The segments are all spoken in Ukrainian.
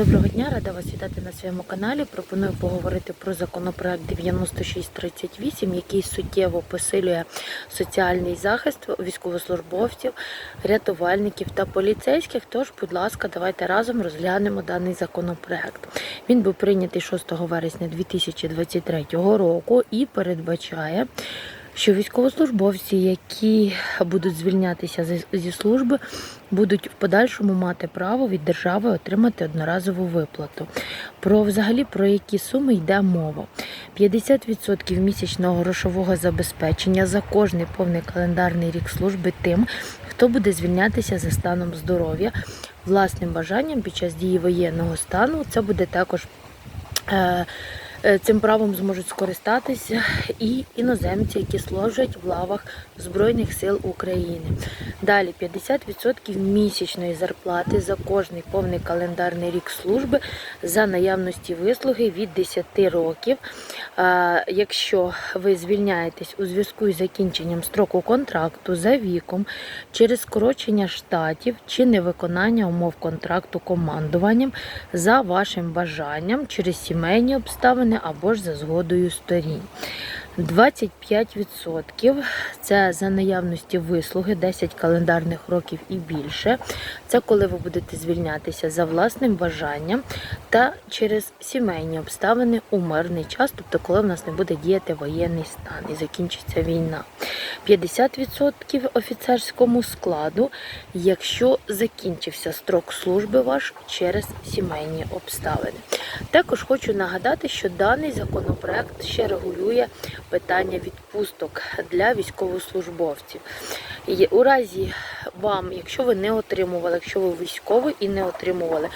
Доброго дня, рада вас вітати на своєму каналі. Пропоную поговорити про законопроект 9638, який суттєво посилює соціальний захист військовослужбовців, рятувальників та поліцейських. Тож, будь ласка, давайте разом розглянемо даний законопроект. Він був прийнятий 6 вересня 2023 року і передбачає. Що військовослужбовці, які будуть звільнятися зі- служби, будуть в подальшому мати право від держави отримати одноразову виплату. Про взагалі про які суми йде мова? 50% місячного грошового забезпечення за кожний повний календарний рік служби тим, хто буде звільнятися за станом здоров'я, власним бажанням під час дії воєнного стану. Це буде також. Е, Цим правом зможуть скористатися і іноземці, які служать в лавах Збройних сил України. Далі 50% місячної зарплати за кожний повний календарний рік служби за наявності вислуги від 10 років. Якщо ви звільняєтесь у зв'язку із закінченням строку контракту за віком, через скорочення штатів чи невиконання умов контракту командуванням за вашим бажанням через сімейні обставини або ж за згодою сторін. 25% це за наявності вислуги 10 календарних років і більше. Це коли ви будете звільнятися за власним бажанням та через сімейні обставини у мирний час, тобто коли в нас не буде діяти воєнний стан і закінчиться війна. 50% офіцерському складу, якщо закінчився строк служби ваш через сімейні обставини. Також хочу нагадати, що даний законопроект ще регулює питання відпусток для військовослужбовців. І у разі вам, якщо ви не отримували, якщо ви військовий і не отримували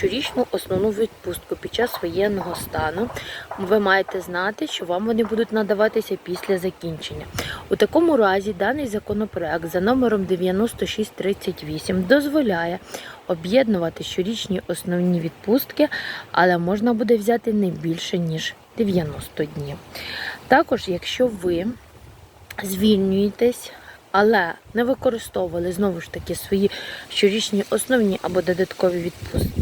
щорічну основну відпустку під час воєнного стану, ви маєте знати, що вам вони будуть надаватися після закінчення. У такому разі даний законопроект за номером 9638 дозволяє об'єднувати щорічні основні відпустки, але можна буде взяти не більше ніж 90 днів. Також, якщо ви звільнюєтесь, але не використовували знову ж таки свої щорічні основні або додаткові відпустки,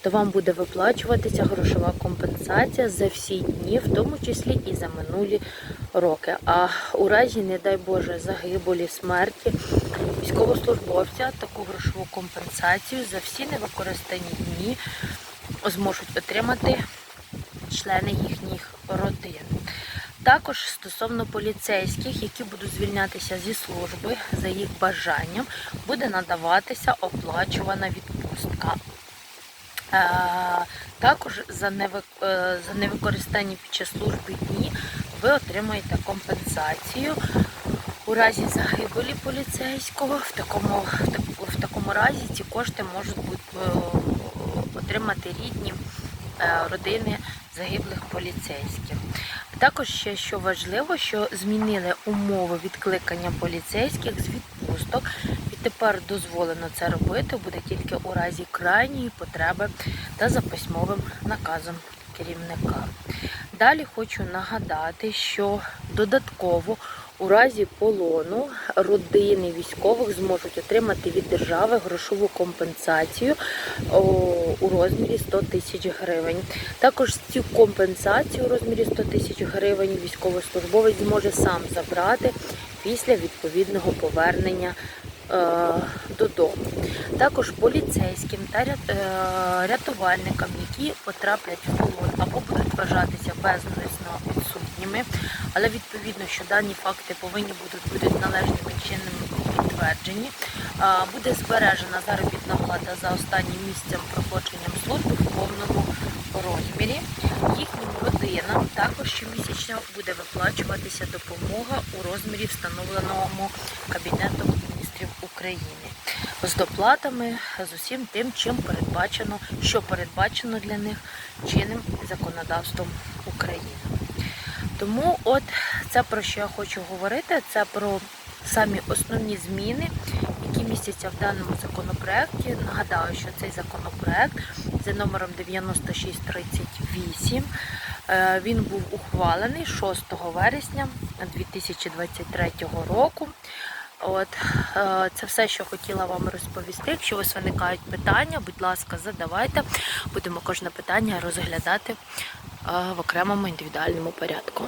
то вам буде виплачуватися грошова компенсація за всі дні, в тому числі і за минулі роки. А у разі, не дай Боже, загибелі, смерті військовослужбовця таку грошову компенсацію за всі невикористані дні зможуть отримати члени їхніх родин. Також стосовно поліцейських, які будуть звільнятися зі служби за їх бажанням, буде надаватися оплачувана відпустка. Також за е, невикористані під час служби дні ви отримаєте компенсацію. У разі загибелі поліцейського в такому, в такому разі ці кошти можуть бути, е, отримати рідні е, родини загиблих поліцейських. Також ще що важливо, що змінили умови відкликання поліцейських з відпусток, тепер дозволено це робити буде тільки у разі крайньої потреби та за письмовим наказом керівника. Далі хочу нагадати, що додатково у разі полону родини військових зможуть отримати від держави грошову компенсацію у розмірі 100 тисяч гривень. Також цю компенсацію у розмірі 100 тисяч гривень військовослужбовець зможе сам забрати після відповідного повернення додому. Також поліцейським та е, рятувальникам, які потраплять в полон або будуть вважатися безвісно відсутніми, але відповідно, що дані факти повинні будуть бути належними чином підтверджені, е, буде збережена заробітна плата за останнім місцем проходженням служби в повному розмірі. Їхнім родинам також щомісячно буде виплачуватися допомога у розмірі встановленому Кабінетом України з доплатами, з усім тим, чим передбачено, що передбачено для них чинним законодавством України. Тому от це про що я хочу говорити, це про самі основні зміни, які містяться в даному законопроекті. Нагадаю, що цей законопроект за номером 9638 е, він був ухвалений 6 вересня 2023 року. От е, це все, що хотіла вам розповісти. Якщо у вас виникають питання, будь ласка, задавайте. Будемо кожне питання розглядати е, в окремому індивідуальному порядку.